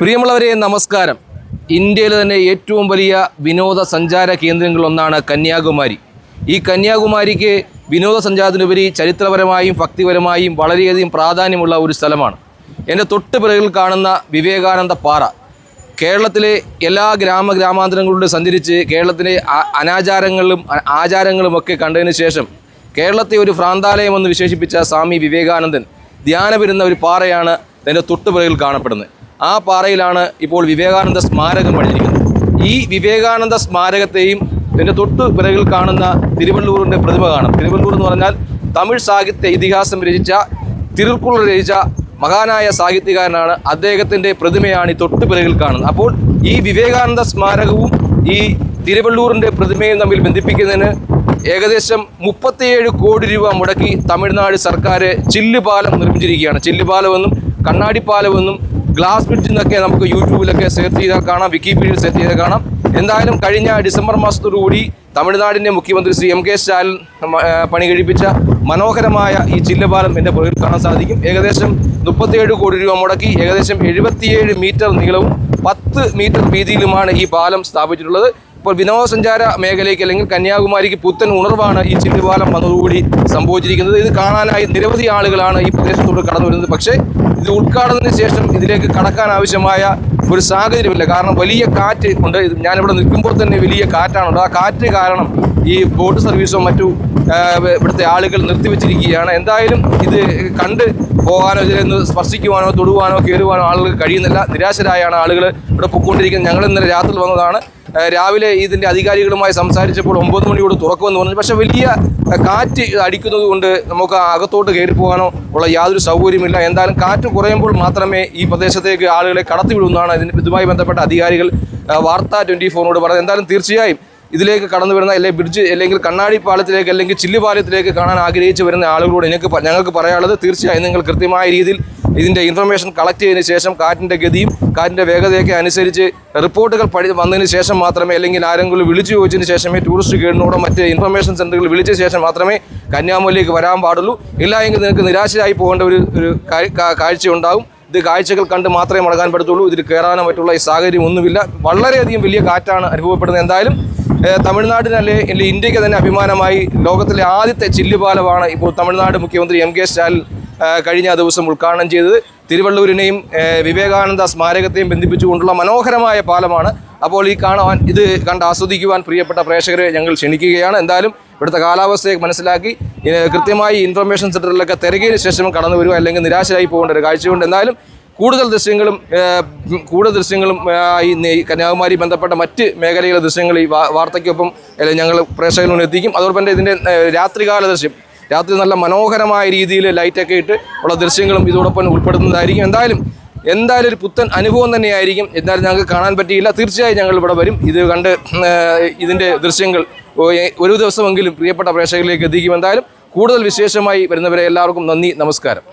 പ്രിയമുള്ളവരെ നമസ്കാരം. ഇന്ത്യയിലെ തന്നെ ഏറ്റവും വലിയ വിനോദസഞ്ചാര കേന്ദ്രങ്ങളൊന്നാണ് കന്യാകുമാരി. ഈ കന്യാകുമാരിക്ക് വിനോദസഞ്ചാരത്തിനുപരി ചരിത്രപരമായും ഭക്തിപരമായും വളരെയധികം പ്രാധാന്യമുള്ള ഒരു സ്ഥലമാണ്. എന്റെ തൊട്ട് പിറകിൽ കാണുന്ന വിവേകാനന്ദ പാറ. കേരളത്തിലെ എല്ലാ ഗ്രാമ ഗ്രാമാന്തരങ്ങളിലൂടെ സഞ്ചരിച്ച് കേരളത്തിലെ അനാചാരങ്ങളും അ- ആചാരങ്ങളും ഒക്കെ കണ്ടതിന് ശേഷം കേരളത്തെ ഒരു ഭ്രാന്താലയം എന്ന് വിശേഷിപ്പിച്ച സ്വാമി വിവേകാനന്ദൻ ധ്യാനപിരുന്ന ഒരു പാറയാണ് എന്റെ തൊട്ടുപിറകിൽ കാണപ്പെടുന്നത്. ആ പാറയിലാണ് ഇപ്പോൾ വിവേകാനന്ദ സ്മാരകം പണിഞ്ഞിരിക്കുന്നത് ഈ വിവേകാനന്ദ സ്മാരകത്തെയും ഇതിന്റെ തൊട്ട് പിറകിൽ കാണുന്ന തിരുവള്ളൂരിന്റെ പ്രതിമ കാണും. തിരുവള്ളൂർ എന്ന് പറഞ്ഞാൽ തമിഴ് സാഹിത്യ ഇതിഹാസം രചിച്ച തിരുക്കുള്ള രചിച്ച മഹാനായ സാഹിത്യകാരനാണ് അദ്ദേഹത്തിന്റെ പ്രതിമയാണ് ഈ തൊട്ട് പിറകിൽ കാണുന്നത്. അപ്പോൾ ഈ വിവേകാനന്ദ സ്മാരകവും ഈ തിരുവള്ളൂരിന്റെ പ്രതിമയും തമ്മിൽ ബന്ധിപ്പിക്കുന്നതിന് ഏകദേശം മുപ്പത്തിയേഴ് കോടി രൂപ മുടക്കി തമിഴ്നാട് സർക്കാർ ചില്ലുപാലം നിർമ്മിച്ചിരിക്കുകയാണ്. ചില്ലുപാലമെന്നും കണ്ണാടിപ്പാലമെന്നും ഗ്ലാസ് ബ്രിഡ്ജിൽ നിന്നൊക്കെ നമുക്ക് യൂട്യൂബിലൊക്കെ സെർച്ച് ചെയ്താൽ കാണാം വിക്കിപീഡിയയിൽ സെർച്ച് ചെയ്താൽ കാണാം. എന്തായാലും കഴിഞ്ഞ ഡിസംബർ മാസത്തോടുകൂടി തമിഴ്നാടിന്റെ മുഖ്യമന്ത്രി ശ്രീ എം കെ സ്റ്റാലിൻ പണി കഴിപ്പിച്ച മനോഹരമായ ഈ ചില്ലപാലം എന്റെ പുറകിൽ കാണാൻ സാധിക്കും. ഏകദേശം മുപ്പത്തിയേഴ് കോടി രൂപ മുടക്കി ഏകദേശം എഴുപത്തിയേഴ് മീറ്റർ നീളവും പത്ത് മീറ്റർ വീതിയിലുമാണ് ഈ പാലം സ്ഥാപിച്ചിട്ടുള്ളത്. ഇപ്പോൾ വിനോദസഞ്ചാര മേഖലയ്ക്ക് അല്ലെങ്കിൽ കന്യാകുമാരിക്ക് പുത്തൻ ഉണർവാണ് ഈ ചില്ലുപാലം വന്നതോടുകൂടി സംഭവിച്ചിരിക്കുന്നത്. ഇത് കാണാനായി നിരവധി ആളുകളാണ് ഈ പ്രദേശത്തോട് കടന്നു വരുന്നത് പക്ഷേ ഇത് ഉദ്ഘാടനത്തിന് ശേഷം ഇതിലേക്ക് കടക്കാൻ ആവശ്യമായ ഒരു സാഹചര്യമില്ല. കാരണം വലിയ കാറ്റ് ഉണ്ട്. ഞാനിവിടെ നിൽക്കുമ്പോൾ തന്നെ വലിയ കാറ്റാണുണ്ട് ആ കാറ്റ് കാരണം ഈ ബോട്ട് സർവീസോ മറ്റു ഇവിടുത്തെ ആളുകൾ നിർത്തിവെച്ചിരിക്കുകയാണ്. എന്തായാലും ഇത് കണ്ട് പോകാനോ ഇതിലൊന്ന് സ്പർശിക്കുവാനോ തൊടുവാനോ കയറുവാനോ ആളുകൾ കഴിയുന്നില്ല. നിരാശരായാണ് ആളുകൾ ഇവിടെ പൊയ്ക്കൊണ്ടിരിക്കുന്നത് ഞങ്ങൾ ഇന്നലെ രാത്രി വന്നതാണ്. രാവിലെ ഇതിന്റെ അധികാരികളുമായി സംസാരിച്ചപ്പോൾ ഒമ്പത് മണിയോട് തുറക്കുമെന്ന് പറഞ്ഞു. പക്ഷേ വലിയ കാറ്റ് അടിക്കുന്നത് കൊണ്ട് നമുക്ക് അകത്തോട്ട് കയറി പോകാനോ ഉള്ള യാതൊരു സൗകര്യമില്ല. എന്തായാലും കാറ്റ് കുറയുമ്പോൾ മാത്രമേ ഈ പ്രദേശത്തേക്ക് ആളുകളെ കടത്തിവിടുന്നതാണ് ഇതിന് ഇതുമായി ബന്ധപ്പെട്ട അധികാരികൾ വാർത്ത ട്വന്റി ഫോറിനോട് പറഞ്ഞത്. എന്തായാലും തീർച്ചയായും ഇതിലേക്ക് കടന്നു വരുന്ന അല്ലെങ്കിൽ ബ്രിഡ്ജ് അല്ലെങ്കിൽ കണ്ണാടി പാലത്തിലേക്ക് അല്ലെങ്കിൽ ചില്ലുപാലത്തിലേക്ക് കാണാൻ ആഗ്രഹിച്ചു വരുന്ന ആളുകളോട് എനിക്ക് ഞങ്ങൾക്ക് പറയാനുള്ളത് തീർച്ചയായും നിങ്ങൾ കൃത്യമായ രീതിയിൽ ഇതിന്റെ ഇൻഫർമേഷൻ കളക്ട് ചെയ്തതിന് ശേഷം കാറ്റിന്റെ ഗതിയും കാറ്റിന്റെ വേഗതയൊക്കെ അനുസരിച്ച് റിപ്പോർട്ടുകൾ പഠി വന്നതിന് ശേഷം മാത്രമേ അല്ലെങ്കിൽ ആരെങ്കിലും വിളിച്ചു ചോദിച്ചതിന് ശേഷമേ ടൂറിസ്റ്റ് ഗൈഡിനോടോ മറ്റ് ഇൻഫർമേഷൻ സെന്ററുകൾ വിളിച്ച ശേഷം മാത്രമേ കന്യാകുമാരിയിലേക്ക് വരാൻ പാടുള്ളൂ. ഇല്ല എങ്കിൽ നിങ്ങൾക്ക് നിരാശയായി പോകേണ്ട ഒരു ഒരു കാ- കാ- കാഴ്ച ഉണ്ടാകും. ഇത് കാഴ്ചകൾ കണ്ട് മാത്രമേ മടങ്ങാൻ പറ്റത്തുള്ളൂ. ഇതിൽ കയറാനോ മറ്റുള്ള ഈ സാഹചര്യം ഒന്നുമില്ല. വളരെയധികം വലിയ കാറ്റാണ് അനുഭവപ്പെടുന്നത്. എന്തായാലും തമിഴ്നാടിന് അല്ലെ ഇന്ത്യയ്ക്ക് തന്നെ അഭിമാനമായി ലോകത്തിലെ ആദ്യത്തെ ചില്ലുപാലമാണ് ഇപ്പോൾ തമിഴ്നാട് മുഖ്യമന്ത്രി എം കെ സ്റ്റാലിൻ കഴിഞ്ഞ ദിവസം ഉദ്ഘാടനം ചെയ്തത് തിരുവള്ളൂരിനെയും വിവേകാനന്ദ സ്മാരകത്തെയും ബന്ധിപ്പിച്ചുകൊണ്ടുള്ള മനോഹരമായ പാലമാണ്. അപ്പോൾ ഈ കാണാൻ ഇത് കണ്ട് ആസ്വദിക്കുവാൻ പ്രിയപ്പെട്ട പ്രേക്ഷകരെ ഞങ്ങൾ ക്ഷണിക്കുകയാണ്. എന്തായാലും ഇവിടുത്തെ കാലാവസ്ഥയെ മനസ്സിലാക്കി കൃത്യമായി ഇൻഫർമേഷൻ സെന്ററിലൊക്കെ തിരകിയതിന് ശേഷം കടന്നു വരിക അല്ലെങ്കിൽ നിരാശരായി പോകേണ്ട ഒരു കാഴ്ചയുണ്ട്. എന്തായാലും കൂടുതൽ ദൃശ്യങ്ങളും കൂടുതൽ ദൃശ്യങ്ങളും ഈ കന്യാകുമാരി ബന്ധപ്പെട്ട മറ്റ് മേഖലയിലെ ദൃശ്യങ്ങൾ ഈ വാർത്തയ്ക്കൊപ്പം ഞങ്ങൾ പ്രേക്ഷകരിൽ എത്തിക്കും. അതോടൊപ്പം തന്നെ ഇതിന്റെ രാത്രികാല ദൃശ്യം രാത്രി നല്ല മനോഹരമായ രീതിയിൽ ലൈറ്റൊക്കെ ഇട്ട് ഉള്ള ദൃശ്യങ്ങളും ഇതോടൊപ്പം ഉൾപ്പെടുത്തുന്നതായിരിക്കും എന്തായാലും എന്തായാലും ഒരു പുത്തൻ അനുഭവം തന്നെയായിരിക്കും. എന്തായാലും ഞങ്ങൾക്ക് കാണാൻ പറ്റിയില്ല. തീർച്ചയായും ഞങ്ങൾ ഇവിടെ വരും. ഇത് കണ്ട് ഇതിന്റെ ദൃശ്യങ്ങൾ ഒരു ദിവസമെങ്കിലും പ്രിയപ്പെട്ട പ്രേക്ഷകരിലേക്ക് എത്തിക്കും. എന്തായാലും കൂടുതൽ വിശേഷമായി വരുന്നവരെ എല്ലാവർക്കും നന്ദി നമസ്കാരം.